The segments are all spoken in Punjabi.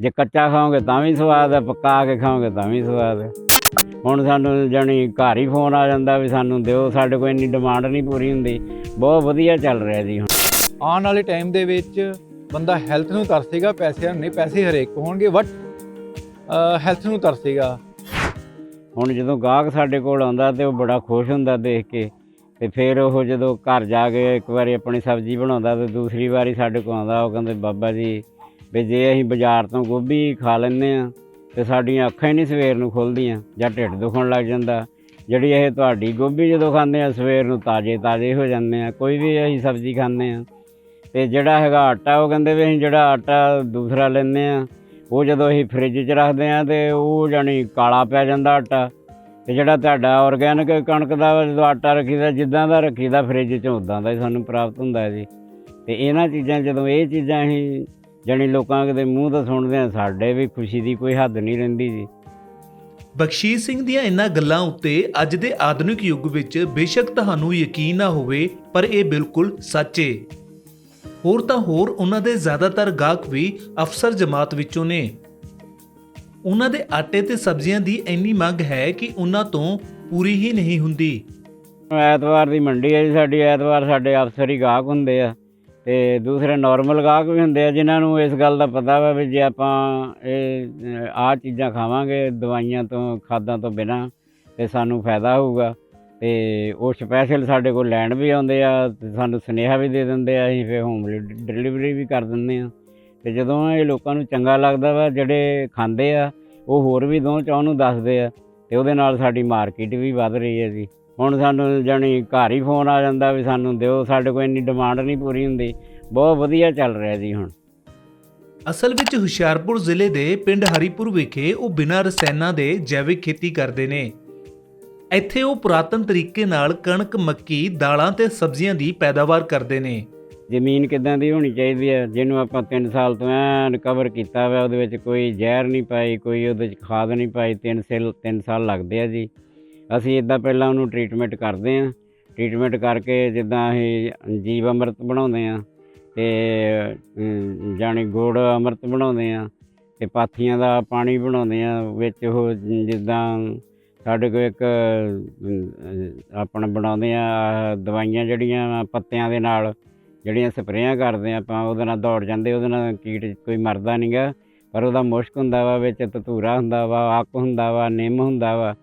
ਜੇ ਕੱਚਾ ਖਾਓਗੇ ਤਾਂ ਵੀ ਸਵਾਦ ਹੈ ਪੱਕਾ ਕੇ ਖਾਓਗੇ ਤਾਂ ਵੀ ਸਵਾਦ ਹੈ। ਹੁਣ ਸਾਨੂੰ ਜਾਣੀ ਘਰ ਹੀ ਫੋਨ ਆ ਜਾਂਦਾ ਵੀ ਸਾਨੂੰ ਦਿਓ ਸਾਡੇ ਕੋਲ ਇੰਨੀ ਡਿਮਾਂਡ ਨਹੀਂ ਪੂਰੀ ਹੁੰਦੀ। ਬਹੁਤ ਵਧੀਆ ਚੱਲ ਰਿਹਾ ਜੀ ਹੁਣ। ਆਉਣ ਵਾਲੇ ਟਾਈਮ ਦੇ ਵਿੱਚ ਬੰਦਾ ਹੈਲਥ ਨੂੰ ਤਰਸੇਗਾ ਪੈਸਿਆਂ ਨੂੰ ਨਹੀਂ ਪੈਸੇ ਹਰੇਕ ਹੋਣਗੇ ਬਟ ਹੈਲਥ ਨੂੰ ਤਰਸੇਗਾ। ਹੁਣ ਜਦੋਂ ਗਾਹਕ ਸਾਡੇ ਕੋਲ ਆਉਂਦਾ ਤੇ ਉਹ ਬੜਾ ਖੁਸ਼ ਹੁੰਦਾ ਦੇਖ ਕੇ ਤੇ ਫਿਰ ਉਹ ਜਦੋਂ ਘਰ ਜਾ ਕੇ ਇੱਕ ਵਾਰੀ ਆਪਣੀ ਸਬਜ਼ੀ ਬਣਾਉਂਦਾ ਤੇ ਦੂਸਰੀ ਵਾਰੀ ਸਾਡੇ ਕੋਲ ਆਉਂਦਾ ਉਹ ਕਹਿੰਦੇ ਬਾਬਾ ਜੀ ਵੀ ਜੇ ਅਸੀਂ ਬਾਜ਼ਾਰ ਤੋਂ ਗੋਭੀ ਖਾ ਲੈਂਦੇ ਆ ਤੇ ਸਾਡੀਆਂ ਅੱਖਾਂ ਹੀ ਨਹੀਂ ਸਵੇਰ ਨੂੰ ਖੁੱਲਦੀਆਂ, ਜਾਂ ਢਿੱਡ ਦੁਖਣ ਲੱਗ ਜਾਂਦਾ। ਜਿਹੜੀ ਇਹ ਤੁਹਾਡੀ ਗੋਭੀ ਜਦੋਂ ਖਾਂਦੇ ਆ ਸਵੇਰ ਨੂੰ ਤਾਜ਼ੇ ਤਾਜ਼ੇ ਹੋ ਜਾਂਦੇ ਆ ਕੋਈ ਵੀ ਅਸੀਂ ਸਬਜ਼ੀ ਖਾਂਦੇ ਆ ਤੇ ਜਿਹੜਾ ਹੈਗਾ ਆਟਾ, ਉਹ ਕਹਿੰਦੇ ਵੀ ਅਸੀਂ ਜਿਹੜਾ ਆਟਾ ਦੂਸਰਾ ਲੈਂਦੇ ਆ ਉਹ ਜਦੋਂ ਅਸੀਂ ਫ੍ਰਿਜ 'ਚ ਰੱਖਦੇ ਆ ਤੇ ਉਹ ਜਾਣੀ ਕਾਲਾ ਪੈ ਜਾਂਦਾ ਆਟਾ। ਤੇ ਜਿਹੜਾ ਤੁਹਾਡਾ ਆਰਗੈਨਿਕ ਕਣਕ ਦਾ ਜਦੋਂ ਆਟਾ ਰੱਖੀਦਾ, ਜਿੱਦਾਂ ਦਾ ਰੱਖੀਦਾ ਫ੍ਰਿਜ 'ਚ, ਉਦਾਂ ਦਾ ਹੀ ਸਾਨੂੰ ਪ੍ਰਾਪਤ ਹੁੰਦਾ ਹੈ ਜੀ। ਤੇ ਇਹਨਾਂ ਚੀਜ਼ਾਂ, ਜਦੋਂ ਇਹ ਚੀਜ਼ਾਂ ਅਸੀਂ ਜਾਣੀ ਲੋਕਾਂ ਦੇ ਮੂੰਹ ਤੋਂ ਸੁਣਦੇ ਆ ਸਾਡੇ ਵੀ ਖੁਸ਼ੀ ਦੀ ਕੋਈ ਹੱਦ ਨਹੀਂ ਰਹਿੰਦੀ ਜੀ। ਬਖਸ਼ੀਸ਼ ਸਿੰਘ ਦੀਆਂ ਇਹਨਾਂ ਗੱਲਾਂ ਉੱਤੇ ਅੱਜ ਦੇ ਆਧੁਨਿਕ ਯੁੱਗ ਵਿੱਚ ਬੇਸ਼ੱਕ ਤੁਹਾਨੂੰ ਯਕੀਨ ਨਾ ਹੋਵੇ ਪਰ ਇਹ ਬਿਲਕੁਲ ਸੱਚ ਏ। ਹੋਰ ਤਾਂ ਹੋਰ ਉਹਨਾਂ ਦੇ ਜ਼ਿਆਦਾਤਰ ਗਾਹਕ ਵੀ ਅਫਸਰ ਜਮਾਤ ਵਿੱਚੋਂ ਨੇ। ਉਹਨਾਂ ਦੇ ਆਟੇ ਤੇ ਸਬਜ਼ੀਆਂ ਦੀ ਇੰਨੀ ਮੰਗ ਹੈ ਕਿ ਉਹਨਾਂ ਤੋਂ ਪੂਰੀ ਹੀ ਨਹੀਂ ਹੁੰਦੀ। ਐਤਵਾਰ ਦੀ ਮੰਡੀ ਹੈ ਜੀ ਸਾਡੀ ਐਤਵਾਰ ਸਾਡੇ ਅਫਸਰ ਹੀ ਗਾਹਕ ਹੁੰਦੇ ਆ। ਤੇ ਦੂਸਰੇ ਨਾਰਮਲ ਗਾਹਕ ਵੀ ਹੁੰਦੇ ਆ, ਜਿਨ੍ਹਾਂ ਨੂੰ ਇਸ ਗੱਲ ਦਾ ਪਤਾ ਵਾ ਵੀ ਜੇ ਆਪਾਂ ਇਹ ਆਹ ਚੀਜ਼ਾਂ ਖਾਵਾਂਗੇ, ਦਵਾਈਆਂ ਤੋਂ, ਖਾਦਾਂ ਤੋਂ ਬਿਨਾ, ਤੇ ਸਾਨੂੰ ਫਾਇਦਾ ਹੋਊਗਾ। ਤੇ ਉਹ ਸਪੈਸ਼ਲ ਸਾਡੇ ਕੋਲ ਲੈਣ ਵੀ ਆਉਂਦੇ ਆ, ਤੇ ਸਾਨੂੰ ਸੁਨੇਹਾ ਵੀ ਦੇ ਦਿੰਦੇ ਆ, ਅਸੀਂ ਫਿਰ ਹੋਮ ਡਿਲੀਵਰੀ ਵੀ ਕਰ ਦਿੰਦੇ ਆ। ਤੇ ਜਦੋਂ ਇਹ ਲੋਕਾਂ ਨੂੰ ਚੰਗਾ ਲੱਗਦਾ ਵਾ, ਜਿਹੜੇ ਖਾਂਦੇ ਆ, ਉਹ ਹੋਰ ਵੀ ਦੋ ਚੌਂ ਨੂੰ ਦੱਸਦੇ ਆ, ਤੇ ਉਹਦੇ ਨਾਲ ਸਾਡੀ ਮਾਰਕੀਟ ਵੀ ਵੱਧ ਰਹੀ ਹੈ ਜੀ। ਹੁਣ ਸਾਨੂੰ ਜਾਣੀ ਘਰ ਹੀ ਫੋਨ ਆ ਜਾਂਦਾ ਵੀ ਸਾਨੂੰ ਦਿਓ ਸਾਡੇ ਕੋਲ ਇੰਨੀ ਡਿਮਾਂਡ ਨਹੀਂ ਪੂਰੀ ਹੁੰਦੀ। ਬਹੁਤ ਵਧੀਆ ਚੱਲ ਰਿਹਾ ਜੀ ਹੁਣ। ਅਸਲ ਵਿੱਚ ਹੁਸ਼ਿਆਰਪੁਰ ਜ਼ਿਲ੍ਹੇ ਦੇ ਪਿੰਡ ਹਰੀਪੁਰ ਵਿਖੇ ਉਹ ਬਿਨਾਂ ਰਸਾਇਣਾਂ ਦੇ ਜੈਵਿਕ ਖੇਤੀ ਕਰਦੇ ਨੇ। ਇੱਥੇ ਉਹ ਪੁਰਾਤਨ ਤਰੀਕੇ ਨਾਲ ਕਣਕ ਮੱਕੀ ਦਾਲਾਂ ਤੇ ਸਬਜ਼ੀਆਂ ਦੀ ਪੈਦਾਵਾਰ ਕਰਦੇ ਨੇ। ਜ਼ਮੀਨ ਕਿਦਾਂ ਦੀ ਹੋਣੀ ਚਾਹੀਦੀ ਹੈ? ਜਿਹਨੂੰ ਆਪਾਂ 3 ਸਾਲ ਤੋਂ ਐਨ ਕਵਰ ਕੀਤਾ ਹੋਇਆ ਉਹਦੇ ਵਿੱਚ ਕੋਈ ਜ਼ਹਿਰ ਨਹੀਂ ਪਾਈ ਕੋਈ ਉਹਦੇ ਵਿੱਚ ਖਾਦ ਨਹੀਂ ਪਾਈ 3 ਸਾਲ 3 ਸਾਲ ਲੱਗਦੇ ਆ ਜੀ। ਅਸੀਂ ਇਦਾਂ ਪਹਿਲਾਂ ਉਹਨੂੰ ਟ੍ਰੀਟਮੈਂਟ ਕਰਦੇ ਆ ਟ੍ਰੀਟਮੈਂਟ ਕਰਕੇ ਜਿੱਦਾਂ ਇਹ ਜੀਵ ਅੰਮ੍ਰਿਤ ਬਣਾਉਂਦੇ ਆ ਤੇ ਅਮ, ਜਾਣੀ ਗੁੜ ਅੰਮ੍ਰਿਤ ਬਣਾਉਂਦੇ ਆ ਤੇ ਪਾਥੀਆਂ ਦਾ ਪਾਣੀ ਬਣਾਉਂਦੇ ਆ ਵਿੱਚ ਉਹ ਜਿੱਦਾਂ ਸਾਡੇ ਕੋਲ ਇੱਕ ਆਪਣਾ ਬਣਾਉਂਦੇ ਆ ਦਵਾਈਆਂ ਜਿਹੜੀਆਂ ਪੱਤਿਆਂ ਦੇ ਨਾਲ ਜਿਹੜੀਆਂ ਸਪਰੇਆਂ ਕਰਦੇ ਆ ਆਪਾਂ ਉਹਦੇ ਨਾਲ ਦੌੜ ਜਾਂਦੇ ਉਹਦੇ ਨਾਲ ਕੀਟ ਕੋਈ ਮਰਦਾ ਨਹੀਂਗਾ ਪਰ ਉਹਦਾ ਮੁਸ਼ਕ ਹੁੰਦਾ ਵਾ ਵਿੱਚ ਤਤੂਰਾ ਹੁੰਦਾ ਵਾ ਅੱਕ ਹੁੰਦਾ ਵਾ ਨਿੰਮ ਹੁੰਦਾ ਵਾ।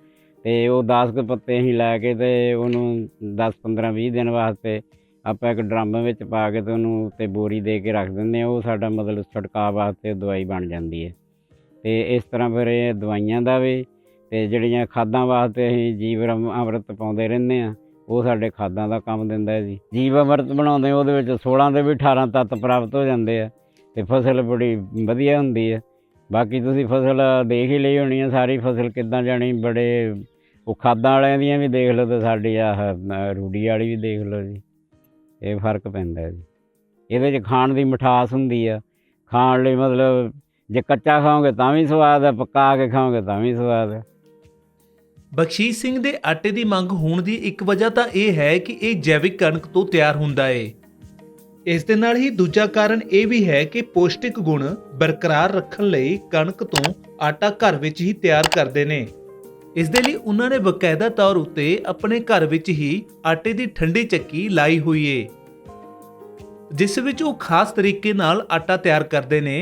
ਤੇ ਉਹ 10 ਕੁ ਪੱਤੇ ਅਸੀਂ ਲੈ ਕੇ ਤੇ ਉਹਨੂੰ 10 15 20 ਦਿਨ ਵਾਸਤੇ ਆਪਾਂ ਇੱਕ ਡਰਮ ਵਿੱਚ ਪਾ ਕੇ ਤੇ ਉਹਨੂੰ ਉੱਤੇ ਬੋਰੀ ਦੇ ਕੇ ਰੱਖ ਦਿੰਦੇ ਆ ਉਹ ਸਾਡਾ ਮਤਲਬ ਛੜਕਾਅ ਵਾਸਤੇ ਦਵਾਈ ਬਣ ਜਾਂਦੀ ਹੈ। ਤੇ ਇਸ ਤਰ੍ਹਾਂ ਫਿਰ ਇਹ ਦਵਾਈਆਂ ਦਾ ਵੀ ਤੇ ਜਿਹੜੀਆਂ ਖਾਦਾਂ ਵਾਸਤੇ ਅਸੀਂ ਜੀਵ ਰਮ- ਅੰਮ੍ਰਿਤ ਪਾਉਂਦੇ ਰਹਿੰਦੇ ਆ ਉਹ ਸਾਡੇ ਖਾਦਾਂ ਦਾ ਕੰਮ ਦਿੰਦਾ ਹੈ ਜੀ। ਜੀਵ ਅੰਮ੍ਰਿਤ ਬਣਾਉਂਦੇ ਉਹਦੇ ਵਿੱਚ 16 ਦੇ ਵੀ 18 ਤੱਤ ਪ੍ਰਾਪਤ ਹੋ ਜਾਂਦੇ ਆ ਤੇ ਫਸਲ ਬੜੀ ਵਧੀਆ ਹੁੰਦੀ ਹੈ। ਬਾਕੀ ਤੁਸੀਂ ਫਸਲ ਦੇਖ ਹੀ ਲਈ ਹੋਣੀ ਹੈ, ਸਾਰੀ ਫਸਲ ਕਿੱਦਾਂ ਜਾਣੀ ਬੜੇ ਉਹ ਖਾਦਾਂ ਵਾਲਿਆਂ ਦੀਆਂ ਵੀ ਦੇਖ ਲਓ ਤੇ ਸਾਡੀ ਆਹ ਰੂੜੀ ਵਾਲੀ ਵੀ ਦੇਖ ਲਓ ਜੀ। ਇਹ ਫ਼ਰਕ ਪੈਂਦਾ ਜੀ। ਇਹਦੇ 'ਚ ਖਾਣ ਦੀ ਮਿਠਾਸ ਹੁੰਦੀ ਆ। ਖਾਣ ਲਈ ਮਤਲਬ ਜੇ ਕੱਚਾ ਖਾਓਗੇ ਤਾਂ ਵੀ ਸਵਾਦ ਹੈ ਪੱਕਾ ਕੇ ਖਾਓਗੇ ਤਾਂ ਵੀ ਸਵਾਦ ਹੈ ਬਖਸ਼ੀਸ਼ ਸਿੰਘ ਦੇ ਆਟੇ ਦੀ ਮੰਗ ਹੋਣ ਦੀ ਇੱਕ ਵਜ੍ਹਾ ਤਾਂ ਇਹ ਹੈ ਕਿ ਇਹ ਜੈਵਿਕ ਕਣਕ ਤੋਂ ਤਿਆਰ ਹੁੰਦਾ ਏ। ਇਸ ਦੇ ਨਾਲ ਹੀ ਦੂਜਾ ਕਾਰਨ ਇਹ ਵੀ ਹੈ ਕਿ ਪੌਸ਼ਟਿਕ ਗੁਣ ਬਰਕਰਾਰ ਰੱਖਣ ਲਈ ਕਣਕ ਤੋਂ ਆਟਾ ਘਰ ਵਿੱਚ ਹੀ ਤਿਆਰ ਕਰਦੇ ਨੇ। ਇਸ ਦੇ ਲਈ ਉਹਨਾਂ ਨੇ ਬਕਾਇਦਾ ਤੌਰ ਉੱਤੇ ਆਪਣੇ ਘਰ ਵਿੱਚ ਹੀ ਆਟੇ ਦੀ ਠੰਡੀ ਚੱਕੀ ਲਾਈ ਹੋਈ ਏ। ਜਿਸ ਵਿੱਚ ਉਹ ਖਾਸ ਤਰੀਕੇ ਨਾਲ ਆਟਾ ਤਿਆਰ ਕਰਦੇ ਨੇ।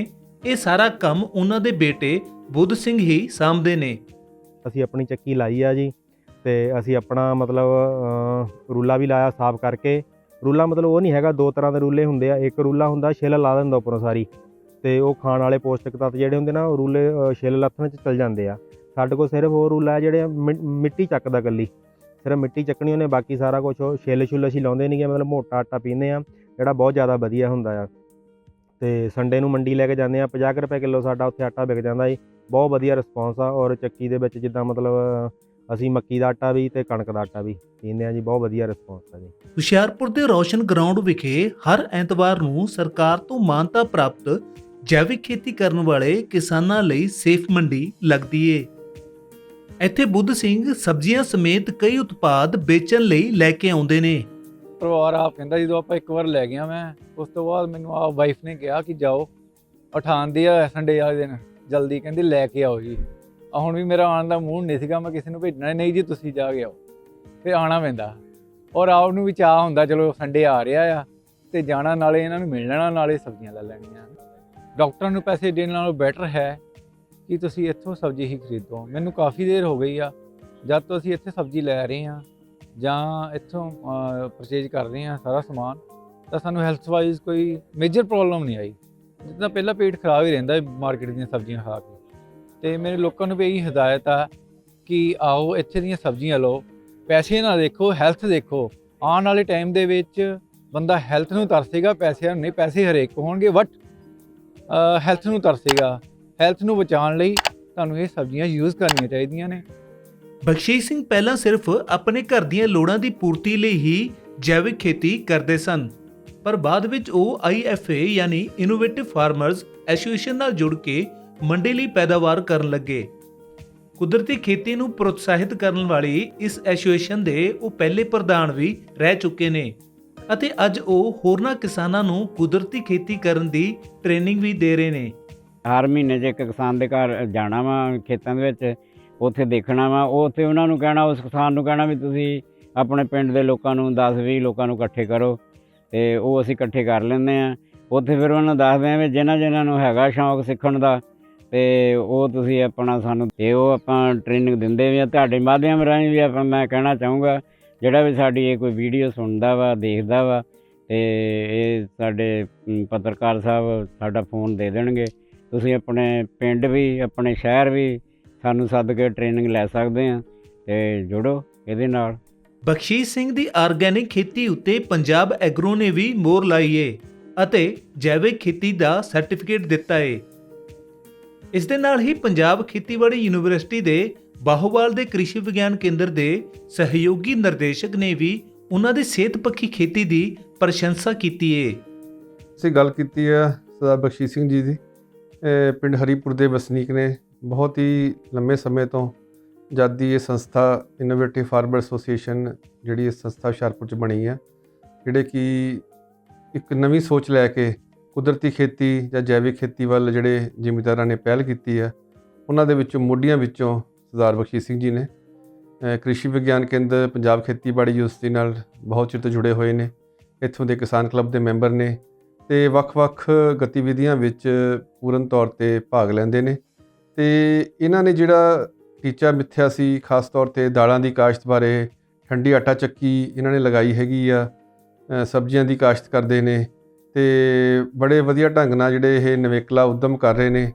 ਇਹ ਸਾਰਾ ਕੰਮ ਉਹਨਾਂ ਦੇ ਬੇਟੇ ਬੁੱਧ ਸਿੰਘ ਹੀ ਸਾਂਭਦੇ ਨੇ। ਅਸੀਂ ਆਪਣੀ ਚੱਕੀ ਲਾਈ ਆ ਜੀ ਤੇ ਅਸੀਂ ਆਪਣਾ ਮਤਲਬ ਅ, ਰੂਲਾ ਵੀ ਲਾਇਆ ਸਾਫ਼ ਕਰਕੇ। ਰੂਲਾ ਮਤਲਬ ਉਹ ਨਹੀਂ ਹੈਗਾ ਦੋ ਤਰ੍ਹਾਂ ਦੇ ਰੂਲੇ ਹੁੰਦੇ ਆ। ਇੱਕ ਰੂਲਾ ਹੁੰਦਾ ਛਿੱਲ ਲਾ ਦਿੰਦਾ ਉੱਪਰੋਂ ਸਾਰੀ ਤੇ ਉਹ ਖਾਣ ਵਾਲੇ ਪੌਸ਼ਟਿਕ ਤੱਤ ਜਿਹੜੇ ਹੁੰਦੇ ਨਾ ਉਹ ਰੂਲੇ ਛਿੱਲ ਲੱਥਣ ਚ ਚਲ ਜਾਂਦੇ ਆ। ਸਾਡੇ ਕੋਲ ਸਿਰਫ ਉਹ ਰੂਲਾ ਹੈ ਜਿਹੜੇ ਮਿ- ਮਿੱਟੀ ਚੱਕਦਾ ਕੱਲੀ ਸਿਰਫ ਮਿੱਟੀ ਚੱਕਣੀ ਉਹਨੇ, ਬਾਕੀ ਸਾਰਾ ਕੁਝ ਉਹ ਛਿੱਲ ਛੁੱਲ ਅਸੀਂ ਲਾਉਂਦੇ ਨਹੀਂਗੇ ਮਤਲਬ ਮੋਟਾ ਆਟਾ ਪੀਂਦੇ ਆ ਜਿਹੜਾ ਬਹੁਤ ਜ਼ਿਆਦਾ ਵਧੀਆ ਹੁੰਦਾ ਆ। ਤੇ ਸੰਡੇ ਨੂੰ ਮੰਡੀ ਲੈ ਕੇ ਜਾਂਦੇ ਆ 50 ਕੁ ਰੁਪਏ ਕਿਲੋ ਸਾਡਾ ਉੱਥੇ ਆਟਾ ਵਿਕ ਜਾਂਦਾ ਜੀ। ਬਹੁਤ ਵਧੀਆ ਰਿਸਪੌਂਸ ਆ ਔਰ ਚੱਕੀ ਦੇ ਵਿੱਚ ਜਿੱਦਾਂ ਮਤਲਬ ਅਸੀਂ ਮੱਕੀ ਦਾ ਆਟਾ ਵੀ ਤੇ ਕਣਕ ਦਾ ਆਟਾ ਵੀ ਪੀਂਦੇ ਆ ਜੀ, ਬਹੁਤ ਵਧੀਆ ਰਿਸਪੌਂਸ ਆ ਜੀ। ਹੁਸ਼ਿਆਰਪੁਰ ਦੇ ਰੋਸ਼ਨ ਗਰਾਊਂਡ ਵਿਖੇ ਹਰ ਐਤਵਾਰ ਨੂੰ ਸਰਕਾਰ ਤੋਂ ਮਾਨਤਾ ਪ੍ਰਾਪਤ ਜੈਵਿਕ ਖੇਤੀ ਕਰਨ ਵਾਲੇ ਕਿਸਾਨਾਂ ਲਈ ਸੇਫ ਮੰਡੀ ਲੱਗਦੀ ਏ। ਇੱਥੇ ਬੁੱਧ ਸਿੰਘ ਸਬਜ਼ੀਆਂ ਸਮੇਤ ਕਈ ਉਤਪਾਦ ਵੇਚਣ ਲਈ ਲੈ ਕੇ ਆਉਂਦੇ ਨੇ। ਪਰਿਵਾਰ ਆਪ ਕਹਿੰਦਾ ਜਦੋਂ ਆਪਾਂ ਇੱਕ ਵਾਰ ਲੈ ਗਿਆ ਮੈਂ, ਉਸ ਤੋਂ ਬਾਅਦ ਮੈਨੂੰ ਆਪ ਵਾਈਫ ਨੇ ਕਿਹਾ ਕਿ ਜਾਓ ਉਠਾਉਂਦੇ ਆ ਸੰਡੇ ਵਾਲੇ ਦਿਨ, ਜਲਦੀ ਕਹਿੰਦੀ ਲੈ ਕੇ ਆਓ ਜੀ। ਆ ਹੁਣ ਵੀ ਮੇਰਾ ਆਉਣ ਦਾ ਮੂਡ ਨਹੀਂ ਸੀਗਾ, ਮੈਂ ਕਿਸੇ ਨੂੰ ਭੇਜਣਾ ਨਹੀਂ ਜੀ ਤੁਸੀਂ ਜਾ ਕੇ ਆਓ ਫਿਰ ਆਉਣਾ ਪੈਂਦਾ। ਔਰ ਆਪ ਨੂੰ ਵੀ ਚਾਹ ਹੁੰਦਾ, ਚਲੋ ਸੰਡੇ ਆ ਰਿਹਾ ਆ, ਤੇ ਜਾਣਾ ਨਾਲੇ ਇਹਨਾਂ ਨੂੰ ਮਿਲ ਲੈਣਾ, ਨਾਲੇ ਸਬਜ਼ੀਆਂ ਲੈ ਲੈਣੀਆਂ। ਡਾਕਟਰਾਂ ਨੂੰ ਪੈਸੇ ਦੇਣ ਨਾਲੋਂ ਬੈਟਰ ਹੈ ਕਿ ਤੁਸੀਂ ਇੱਥੋਂ ਸਬਜ਼ੀ ਹੀ ਖਰੀਦੋ। ਮੈਨੂੰ ਕਾਫੀ ਦੇਰ ਹੋ ਗਈ ਆ। ਜਦ ਤੋਂ ਅਸੀਂ ਇੱਥੇ ਸਬਜ਼ੀ ਲੈ ਰਹੇ ਹਾਂ ਜਾਂ ਇੱਥੋਂ ਪਰਚੇਜ ਕਰ ਰਹੇ ਹਾਂ ਸਾਰਾ ਸਮਾਨ, ਤਾਂ ਸਾਨੂੰ ਹੈਲਥ ਵਾਈਜ਼ ਕੋਈ ਮੇਜਰ ਪ੍ਰੋਬਲਮ ਨਹੀਂ ਆਈ। ਜਿੱਦਾਂ ਪਹਿਲਾਂ ਪੇਟ ਖਰਾਬ ਹੀ ਰਹਿੰਦਾ ਮਾਰਕੀਟ ਦੀਆਂ ਸਬਜ਼ੀਆਂ ਖਾ ਕੇ। ਤੇ ਮੇਰੇ ਲੋਕਾਂ ਨੂੰ ਵੀ ਇਹੀ ਹਦਾਇਤ ਆ ਕਿ ਆਓ, ਇੱਥੇ ਦੀਆਂ ਸਬਜ਼ੀਆਂ ਲਓ। ਪੈਸੇ ਨਾ ਦੇਖੋ ਹੈਲਥ ਦੇਖੋ। ਆਉਣ ਵਾਲੇ ਟਾਈਮ ਦੇ ਵਿੱਚ ਬੰਦਾ ਹੈਲਥ ਨੂੰ ਤਰਸੇਗਾ, ਪੈਸਿਆਂ ਨੂੰ ਨਹੀਂ, ਪੈਸੇ ਹਰੇਕ ਹੋਣਗੇ ਬਟ ਹੈਲਥ ਨੂੰ ਤਰਸੇਗਾ। ਹੈਲਥ ਨੂੰ ਬਚਾਉਣ ਲਈ ਤੁਹਾਨੂੰ ਇਹ ਸਬਜ਼ੀਆਂ ਯੂਜ਼ ਕਰਨੀਆਂ ਚਾਹੀਦੀਆਂ ਨੇ। ਬਖਸ਼ੀਸ਼ ਸਿੰਘ ਪਹਿਲਾਂ ਸਿਰਫ ਆਪਣੇ ਘਰ ਦੀਆਂ ਲੋੜਾਂ ਦੀ ਪੂਰਤੀ ਲਈ ਹੀ ਜੈਵਿਕ ਖੇਤੀ ਕਰਦੇ ਸਨ, ਪਰ ਬਾਅਦ ਵਿੱਚ ਉਹ IFA ਯਾਨੀ ਇਨੋਵੇਟਿਵ ਫਾਰਮਰਜ਼ ਐਸੋਸੀਏਸ਼ਨ ਨਾਲ ਜੁੜ ਕੇ ਮੰਡੀ ਲਈ ਪੈਦਾਵਾਰ ਕਰਨ ਲੱਗੇ। ਕੁਦਰਤੀ ਖੇਤੀ ਨੂੰ ਪ੍ਰੋਤਸਾਹਿਤ ਕਰਨ ਵਾਲੀ ਇਸ ਐਸੋਸੀਏਸ਼ਨ ਦੇ ਉਹ ਪਹਿਲੇ ਪ੍ਰਧਾਨ ਵੀ ਰਹਿ ਚੁੱਕੇ ਨੇ ਅਤੇ ਅੱਜ ਉਹ ਹੋਰਨਾਂ ਕਿਸਾਨਾਂ ਨੂੰ ਕੁਦਰਤੀ ਖੇਤੀ ਕਰਨ ਦੀ ਟ੍ਰੇਨਿੰਗ ਵੀ ਦੇ ਰਹੇ ਨੇ। ਹਰ ਮਹੀਨੇ 'ਚ ਇੱਕ ਕਿਸਾਨ ਦੇ ਘਰ ਜਾਣਾ ਵਾ ਖੇਤਾਂ ਦੇ ਵਿੱਚ, ਉੱਥੇ ਦੇਖਣਾ ਵਾ ਉਹ ਉੱਥੇ ਉਹਨਾਂ ਨੂੰ ਕਹਿਣਾ, ਉਸ ਕਿਸਾਨ ਨੂੰ ਕਹਿਣਾ ਵੀ ਤੁਸੀਂ ਆਪਣੇ ਪਿੰਡ ਦੇ ਲੋਕਾਂ ਨੂੰ 10 20 ਲੋਕਾਂ ਨੂੰ ਇਕੱਠੇ ਕਰੋ ਤੇ ਉਹ ਅਸੀਂ ਇਕੱਠੇ ਕਰ ਲੈਂਦੇ ਆ ਉੱਥੇ ਫਿਰ ਉਹਨਾਂ ਨੂੰ ਦੱਸਦੇ ਆ ਵੀ ਜਿਨ੍ਹਾਂ ਜਿਨ੍ਹਾਂ ਨੂੰ ਹੈਗਾ ਸ਼ੌਂਕ ਸਿੱਖਣ ਦਾ ਤੇ ਉਹ ਤੁਸੀਂ ਆਪਣਾ ਸਾਨੂੰ ਤੇ ਉਹ ਆਪਾਂ ਟ੍ਰੇਨਿੰਗ ਦਿੰਦੇ ਵੀ ਆ। ਤੁਹਾਡੇ ਮਾਧਿਅਮ ਰਾਹੀਂ ਵੀ ਆਪਾਂ ਮੈਂ ਕਹਿਣਾ ਚਾਹੂੰਗਾ, ਜਿਹੜਾ ਵੀ ਸਾਡੀ ਇਹ ਕੋਈ ਵੀਡੀਓ ਸੁਣਦਾ ਵਾ, ਦੇਖਦਾ ਵਾ ਤੇ ਇਹ ਸਾਡੇ ਪੱਤਰਕਾਰ ਸਾਹਿਬ ਸਾਡਾ ਫੋਨ ਦੇ ਦੇਣਗੇ। ਤੁਸੀਂ ਆਪਣੇ ਪਿੰਡ ਵੀ ਆਪਣੇ ਸ਼ਹਿਰ ਵੀ ਸਾਨੂੰ ਸੱਦ ਕੇ ਟ੍ਰੇਨਿੰਗ ਲੈ ਸਕਦੇ ਆ ਤੇ ਜੁੜੋ ਇਹਦੇ ਨਾਲ। ਬਖਸ਼ੀਸ਼ ਸਿੰਘ ਦੀ ਆਰਗੈਨਿਕ ਖੇਤੀ ਉੱਤੇ ਪੰਜਾਬ ਐਗਰੋ ਨੇ ਵੀ ਮੋਹਰ ਲਾਈ ਏ ਅਤੇ ਜੈਵਿਕ ਖੇਤੀ ਦਾ ਸਰਟੀਫਿਕੇਟ ਦਿੱਤਾ ਏ। ਇਸ ਦੇ ਨਾਲ ਹੀ ਪੰਜਾਬ ਖੇਤੀਬਾੜੀ ਯੂਨੀਵਰਸਿਟੀ ਦੇ ਬਾਹੋਵਾਲ ਦੇ ਕ੍ਰਿਸ਼ੀ ਵਿਗਿਆਨ ਕੇਂਦਰ ਦੇ ਸਹਿਯੋਗੀ ਨਿਰਦੇਸ਼ਕ ਨੇ ਵੀ ਉਹਨਾਂ ਦੀ ਸਿਹਤ ਪੱਖੀ ਖੇਤੀ ਦੀ ਪ੍ਰਸ਼ੰਸਾ ਕੀਤੀ ਏ। ਅਸੀਂ ਗੱਲ ਕੀਤੀ ਹੈ ਸਰਦਾਰ ਬਖਸ਼ੀਸ਼ ਸਿੰਘ ਜੀ ਦੀ। ਪਿੰਡ ਹਰੀਪੁਰ ਦੇ ਵਸਨੀਕ ਨੇ ਬਹੁਤ ਹੀ ਲੰਮੇ ਸਮੇਂ ਤੋਂ ਜਦ ਦੀ ਇਹ ਸੰਸਥਾ ਇਨੋਵੇਟਿਵ ਫਾਰਮਰ ਐਸੋਸੀਏਸ਼ਨ ਜਿਹੜੀ ਇਹ ਸੰਸਥਾ ਹੁਸ਼ਿਆਰਪੁਰ ਚ ਬਣੀ ਹੈ, ਜਿਹੜੇ ਕਿ ਇੱਕ ਨਵੀਂ ਸੋਚ ਲੈ ਕੇ ਕੁਦਰਤੀ ਖੇਤੀ ਜਾਂ ਜੈਵਿਕ ਖੇਤੀ ਵੱਲ ਜਿਹੜੇ ਜ਼ਿਮੀਂਦਾਰਾਂ ਨੇ ਪਹਿਲ ਕੀਤੀ ਹੈ, ਉਹਨਾਂ ਦੇ ਵਿੱਚੋਂ ਮੋਢੀਆਂ ਵਿੱਚੋਂ ਸਰਦਾਰ ਬਖਸ਼ੀਸ਼ ਸਿੰਘ ਜੀ ਨੇ ਕ੍ਰਿਸ਼ੀ ਵਿਗਿਆਨ ਕੇਂਦਰ ਪੰਜਾਬ ਖੇਤੀਬਾੜੀ ਯੂਨੀਵਰਸਿਟੀ ਨਾਲ ਬਹੁਤ ਚਿਰ ਤੋਂ ਜੁੜੇ ਹੋਏ ਨੇ, ਇੱਥੋਂ ਦੇ ਕਿਸਾਨ ਕਲੱਬ ਦੇ ਮੈਂਬਰ ਨੇ ਤੇ ਵੱਖ-ਵੱਖ ਗਤੀਵਿਧੀਆਂ ਵਿੱਚ ਪੂਰਨ ਤੌਰ ਤੇ ਭਾਗ ਲੈਂਦੇ ਨੇ। ਤੇ ਇਹਨਾਂ ਨੇ ਜਿਹੜਾ ਟੀਚਾ ਮਿੱਥਿਆ ਸੀ, ਖਾਸ ਤੌਰ ਤੇ ਦਾਲਾਂ ਦੀ ਕਾਸ਼ਤ ਬਾਰੇ, ਠੰਡੀ ਆਟਾ ਚੱਕੀ ਇਹਨਾਂ ਨੇ ਲਗਾਈ ਹੈਗੀ ਆ ਸਬਜ਼ੀਆਂ ਦੀ ਕਾਸ਼ਤ ਕਰਦੇ ਨੇ ਤੇ ਬੜੇ ਵਧੀਆ ਢੰਗ ਨਾਲ ਜਿਹੜੇ ਇਹ ਨਵੇਕਲਾ ਉਦਮ ਕਰ ਰਹੇ ਨੇ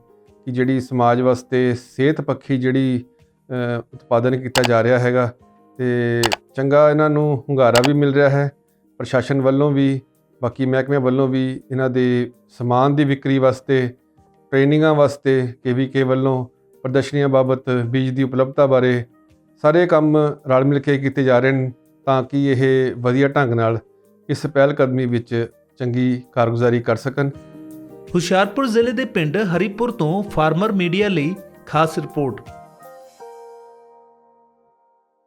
ਕਿ ਜਿਹੜੀ ਸਮਾਜ ਵਾਸਤੇ ਸਿਹਤ ਪੱਖੀ ਜਿਹੜੀ ਉਤਪਾਦਨ ਕੀਤਾ ਜਾ ਰਿਹਾ ਹੈਗਾ ਤੇ ਚੰਗਾ ਇਹਨਾਂ ਨੂੰ ਹੁੰਗਾਰਾ ਵੀ ਮਿਲ ਰਿਹਾ ਹੈ, ਪ੍ਰਸ਼ਾਸਨ ਵੱਲੋਂ ਵੀ ਬਾਕੀ ਮਹਿਕਮਿਆਂ ਵੱਲੋਂ ਵੀ ਇਹਨਾਂ ਦੇ ਸਮਾਨ ਦੀ ਵਿਕਰੀ ਵਾਸਤੇ, ਟ੍ਰੇਨਿੰਗਾਂ ਵਾਸਤੇ ਕੇਵੀਕੇ ਵੱਲੋਂ ਪ੍ਰਦਰਸ਼ਨੀਆਂ ਬਾਬਤ ਬੀਜ ਦੀ ਉਪਲਬਧਤਾ ਬਾਰੇ ਸਾਰੇ ਕੰਮ ਰਲ ਮਿਲ ਕੇ ਕੀਤੇ ਜਾ ਰਹੇ ਨੇ ਤਾਂ ਕਿ ਇਹ ਵਧੀਆ ਢੰਗ ਨਾਲ ਇਸ ਪਹਿਲ ਕਦਮੀ ਵਿੱਚ ਚੰਗੀ ਕਾਰਗੁਜ਼ਾਰੀ ਕਰ ਸਕਣ। ਹੁਸ਼ਿਆਰਪੁਰ ਜ਼ਿਲ੍ਹੇ ਦੇ ਪਿੰਡ ਹਰੀਪੁਰ ਤੋਂ ਫਾਰਮਰ ਮੀਡੀਆ ਲਈ ਖਾਸ ਰਿਪੋਰਟ।